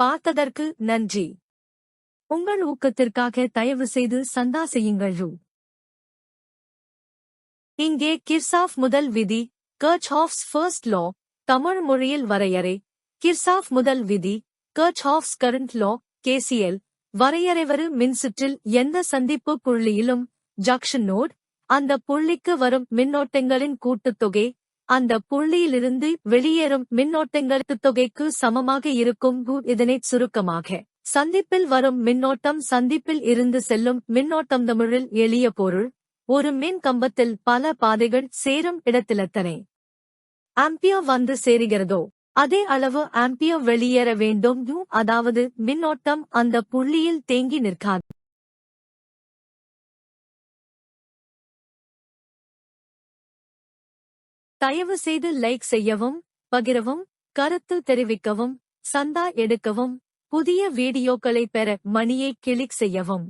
பார்த்ததற்கு நன்றி. உங்கள் ஊக்கத்திற்காக தயவு செய்து சந்தா செய்யுங்கள் ரூ. இங்கே கிர்சாஃப் முதல் விதி கர்ச்ஹாஃப்ஸ் ஃபர்ஸ்ட் லா தமிழ் மொழியில் வரையறை. கிர்சாஃப் முதல் விதி கர்ச்ஹாஃப்ஸ் கரண்ட் லா கேசிஎல் வரையறைவரு மின்சுற்றில் எந்த சந்திப்பு புள்ளியிலும் ஜங்ஷன் நோட் அந்த புள்ளிக்கு வரும் மின்னோட்டங்களின் கூட்டுத்தொகை அந்த புள்ளியிலிருந்து வெளியேறும் மின்னோட்டங்கள் தொகைக்கு சமமாக இருக்கும் இதனைச் சுருக்கமாக. சந்திப்பில் வரும் மின்னோட்டம் சந்திப்பில் இருந்து செல்லும் மின்னோட்டம் தமிழில் எளிய பொருள். ஒரு மின் கம்பத்தில் பல பாதைகள் சேரும் இடத்திலத்தனை. ஆம்பியர் வந்து சேருகிறதோ? அதே அளவு ஆம்பியர் வெளியேற வேண்டும் யூ அதாவது மின்னோட்டம் அந்த புள்ளியில் தேங்கி நிற்காது. தயவு செய்து லைக் செய்யவும் பகிரவும் கருத்து தெரிவிக்கவும் சந்தா எடுக்கவும் புதிய வீடியோக்களை பெற மணியை கிளிக் செய்யவும்.